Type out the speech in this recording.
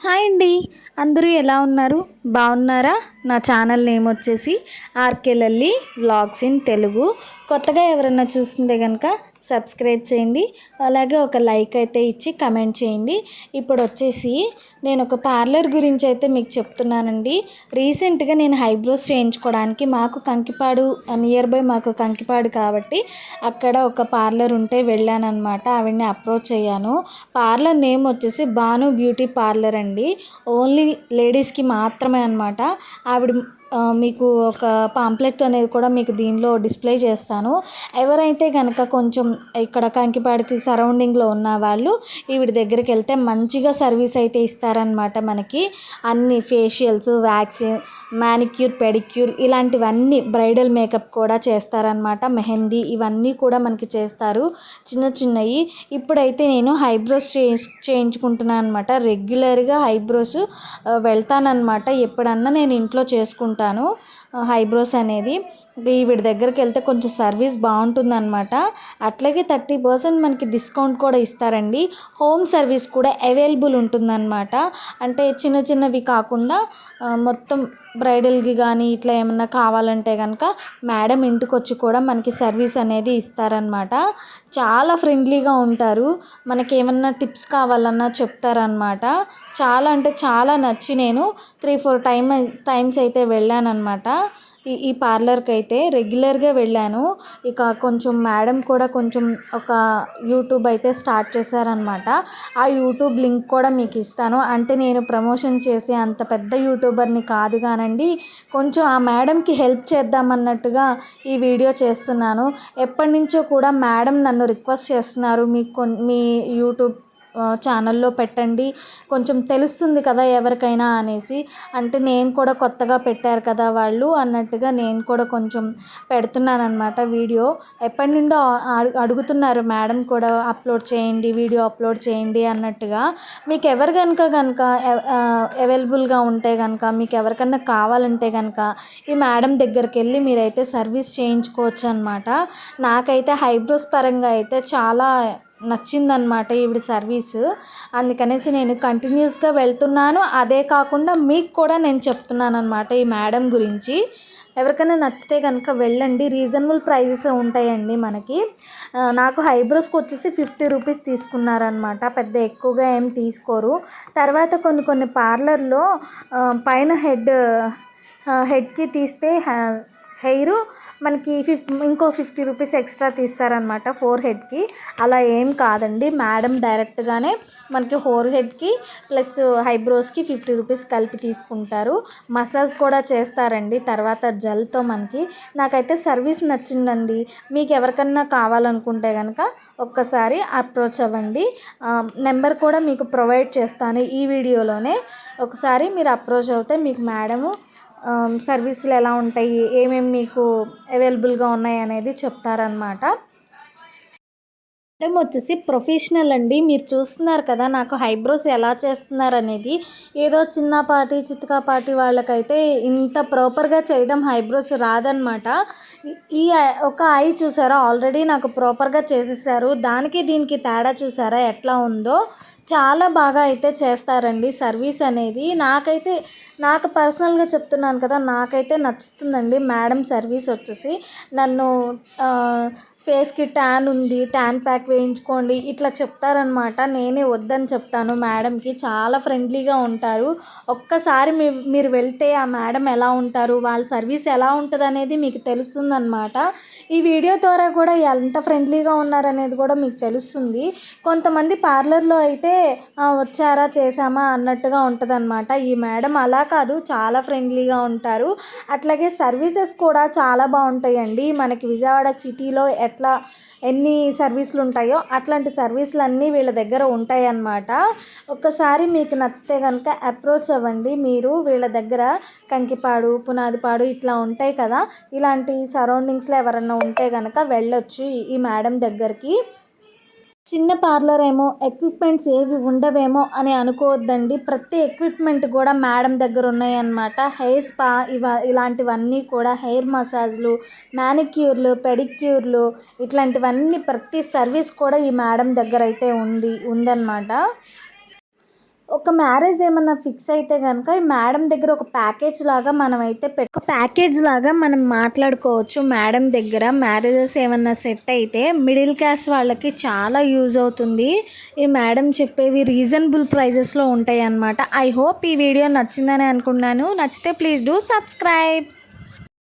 Hi అండి. అందరూ ఎలా ఉన్నారు? బాగున్నారా? నా ఛానల్ నేమ్ వచ్చేసి RK Lalli vlogs in Telugu. కొత్తగా ఎవరైనా చూస్తుంటే కనుక సబ్స్క్రైబ్ చేయండి. అలాగే ఒక లైక్ అయితే ఇచ్చి కమెంట్ చేయండి. ఇప్పుడు వచ్చేసి నేను ఒక పార్లర్ గురించి అయితే మీకు చెప్తున్నానండి. రీసెంట్గా నేను హైబ్రోస్ చేయించుకోవడానికి మాకు కంకిపాడు నియర్ బై మాకు కంకిపాడు కాబట్టి అక్కడ ఒక పార్లర్ ఉంటే వెళ్ళానమాట ఆవిడని అప్రోచ్ అయ్యాను. పార్లర్ నేమ్ వచ్చేసి భాను బ్యూటీ పార్లర్ అండి. ఓన్లీ లేడీస్కి మాత్రమే అనమాట ఆవిడ మీకు ఒక పాంప్లెట్ అనేది కూడా మీకు దీనిలో డిస్ప్లే చేస్తాను. ఎవరైతే కనుక కొంచెం ఇక్కడ కంకిపాడికి సరౌండింగ్లో ఉన్న వాళ్ళు ఈవిడ దగ్గరికి వెళ్తే మంచిగా సర్వీస్ అయితే ఇస్తారనమాట మనకి. అన్ని ఫేషియల్స్ వ్యాక్సిన్ మ్యానిక్యూర్ పెడిక్యూర్ ఇలాంటివన్నీ బ్రైడల్ మేకప్ కూడా చేస్తారనమాట మెహందీ ఇవన్నీ కూడా మనకి చేస్తారు. చిన్న చిన్నవి ఇప్పుడైతే నేను హైబ్రోస్ చే చేయించుకుంటున్నాను అనమాట రెగ్యులర్గా హైబ్రోస్ వెళ్తానన్నమాట. ఎప్పుడన్నా నేను ఇంట్లో చేసుకుంటాను ఉంటాను హైబ్రోస్ అనేది వీడి దగ్గరికి వెళ్తే కొంచెం సర్వీస్ బాగుంటుందన్నమాట. అట్లాగే థర్టీ పర్సెంట్ మనకి డిస్కౌంట్ కూడా ఇస్తారండి. హోమ్ సర్వీస్ కూడా అవైలబుల్ ఉంటుందన్నమాట. అంటే చిన్న చిన్నవి కాకుండా మొత్తం బ్రైడల్కి కానీ ఇట్లా ఏమన్నా కావాలంటే కనుక మేడం ఇంటికి వచ్చి కూడా మనకి సర్వీస్ అనేది ఇస్తారనమాట చాలా ఫ్రెండ్లీగా ఉంటారు. మనకి ఏమన్నా టిప్స్ కావాలన్నా చెప్తారనమాట చాలా అంటే చాలా నచ్చి నేను త్రీ ఫోర్ టైమ్ టైమ్స్ అయితే వెళ్ళానన్నమాట. ఈ ఈ పార్లర్కి అయితే రెగ్యులర్గా వెళ్ళాను. ఇక కొంచెం మేడం కూడా కొంచెం ఒక యూట్యూబ్ అయితే స్టార్ట్ చేశారనమాట ఆ యూట్యూబ్ లింక్ కూడా మీకు ఇస్తాను. అంటే నేను ప్రమోషన్ చేసే అంత పెద్ద యూట్యూబర్ని కాదు కానండి కొంచెం ఆ మేడంకి హెల్ప్ చేద్దామన్నట్టుగా ఈ వీడియో చేస్తున్నాను. ఎప్పటి నుంచో కూడా మేడం నన్ను రిక్వెస్ట్ చేస్తున్నారు. మీకు కొన్- మీ యూట్యూబ్ ఛానల్లో పెట్టండి. కొంచెం తెలుస్తుంది కదా ఎవరికైనా అనేసి. అంటే నేను కూడా కొత్తగా పెట్టారు కదా వాళ్ళు అన్నట్టుగా నేను కూడా కొంచెం పెడుతున్నాను అనమాట వీడియో. ఎప్పటి నుండో అడుగుతున్నారు మేడం కూడా అప్లోడ్ చేయండి వీడియో అప్లోడ్ చేయండి అన్నట్టుగా. మీకు ఎవరు కనుక కనుక అవైలబుల్గా ఉంటే కనుక మీకు ఎవరికన్నా కావాలంటే కనుక ఈ మేడం దగ్గరికి వెళ్ళి మీరైతే సర్వీస్ చేయించుకోవచ్చు అనమాట నాకైతే హైబ్రోస్ పరంగా అయితే చాలా నచ్చిందనమాట ఈవిడ సర్వీస్. అందుకనేసి నేను కంటిన్యూస్గా వెళ్తున్నాను. అదే కాకుండా మీకు కూడా నేను చెప్తున్నాను అనమాట ఈ మేడం గురించి. ఎవరికైనా నచ్చితే కనుక వెళ్ళండి. రీజనబుల్ ప్రైజెస్ ఉంటాయండి మనకి. నాకు హైబ్రోస్కి వచ్చేసి ఫిఫ్టీ రూపీస్ తీసుకున్నారనమాట పెద్ద ఎక్కువగా ఏం తీసుకోరు. తర్వాత కొన్ని కొన్ని పార్లర్లో పైన హెడ్ హెడ్కి తీస్తే హెయిర్ మనకి ఫిఫ్ ఇంకో ఫిఫ్టీ రూపీస్ ఎక్స్ట్రా తీస్తారనమాట ఫోర్ హెడ్కి. అలా ఏం కాదండి. మేడం డైరెక్ట్గానే మనకి ఫోర్ హెడ్కి ప్లస్ హైబ్రోస్కి ఫిఫ్టీ రూపీస్ కలిపి తీసుకుంటారు. మసాజ్ కూడా చేస్తారండి. తర్వాత జెల్తో మనకి. నాకైతే సర్వీస్ నచ్చిందండి. మీకు ఎవరికన్నా కావాలనుకుంటే కనుక ఒక్కసారి అప్రోచ్ అవ్వండి. నెంబర్ కూడా మీకు ప్రొవైడ్ చేస్తాను ఈ వీడియోలోనే. ఒకసారి మీరు అప్రోచ్ అవుతే మీకు మేడము సర్వీసులు ఎలా ఉంటాయి? ఏమేమి మీకు అవైలబుల్గా ఉన్నాయి అనేది చెప్తారనమాట మేడం వచ్చేసి ప్రొఫెషనల్ అండి. మీరు చూస్తున్నారు కదా నాకు హైబ్రోస్ ఎలా చేస్తున్నారు అనేది. ఏదో చిన్నపాటి చితకాపాటి వాళ్ళకైతే ఇంత ప్రాపర్గా చేయడం హైబ్రోస్ రాదనమాట ఈ- ఒక ఐ చూసారా? ఆల్రెడీ నాకు ప్రాపర్గా చేసేసారు. దానికి దీనికి తేడా చూసారా? ఎట్లా ఉందో చాలా బాగా అయితే చేస్తారండి సర్వీస్ అనేది. నాకైతే నాకు పర్సనల్గా చెప్తున్నాను కదా నాకైతే నచ్చుతుందండి మేడం సర్వీస్ వచ్చేసి. నన్ను ఫేస్కి ట్యాన్ ఉంది ట్యాన్ ప్యాక్ వేయించుకోండి ఇట్లా చెప్తారనమాట. నేనే వద్దని చెప్తాను. మేడంకి చాలా ఫ్రెండ్లీగా ఉంటారు. ఒక్కసారి మీ మీరు వెళ్తే ఆ మేడం ఎలా ఉంటారు వాళ్ళ సర్వీస్ ఎలా ఉంటుంది అనేది మీకు తెలుస్తుందనమాట. ఈ వీడియో ద్వారా కూడా ఎంత ఫ్రెండ్లీగా ఉన్నారనేది కూడా మీకు తెలుస్తుంది. కొంతమంది పార్లర్లో అయితే వచ్చారా చేసామా అన్నట్టుగా ఉంటుందన్నమాట ఈ మేడం అలా కాదు చాలా ఫ్రెండ్లీగా ఉంటారు. అట్లాగే సర్వీసెస్ కూడా చాలా బాగుంటాయండి. మనకి విజయవాడ సిటీలో ఎట్లా ఎన్ని సర్వీసులు ఉంటాయో అట్లాంటి సర్వీసులు అన్నీ వీళ్ళ దగ్గర ఉంటాయి అన్నమాట ఒక్కసారి మీకు నచ్చితే కనుక అప్రోచ్ అవ్వండి. మీరు వీళ్ళ దగ్గర కంకిపాడు పునాదిపాడు ఇట్లా ఉంటాయి కదా ఇలాంటి సరౌండింగ్స్లో ఎవరన్నా ఉంటే కనుక వెళ్ళొచ్చు ఈ మేడం దగ్గరికి. చిన్న పార్లర్ ఏమో ఎక్విప్మెంట్స్ ఏవి ఉండవేమో అని అనుకోవద్దండి. ప్రతి ఎక్విప్మెంట్ కూడా మేడం దగ్గర ఉన్నాయన్నమాట. హెయిర్ స్పా ఇవ ఇలాంటివన్నీ కూడా హెయిర్ మసాజ్లు మ్యానిక్యూర్లు పెడిక్యూర్లు ఇట్లాంటివన్నీ ప్రతి సర్వీస్ కూడా ఈ మేడం దగ్గర అయితే ఉంది ఉందన్నమాట. ఒక మ్యారేజ్ ఏమన్నా ఫిక్స్ అయితే కనుక ఈ మేడం దగ్గర ఒక ప్యాకేజ్ లాగా మనం అయితే పెట్ ఒక ప్యాకేజ్ లాగా మనం మాట్లాడుకోవచ్చు మేడం దగ్గర. మ్యారేజెస్ ఏమన్నా సెట్ అయితే మిడిల్ క్లాస్ వాళ్ళకి చాలా యూజ్ అవుతుంది. ఈ మేడం చెప్పేవి రీజనబుల్ ప్రైజెస్లో ఉంటాయి అన్నమాట ఐ హోప్ ఈ వీడియో నచ్చిందని అనుకున్నాను. నచ్చితే ప్లీజ్ డూ సబ్స్క్రైబ్.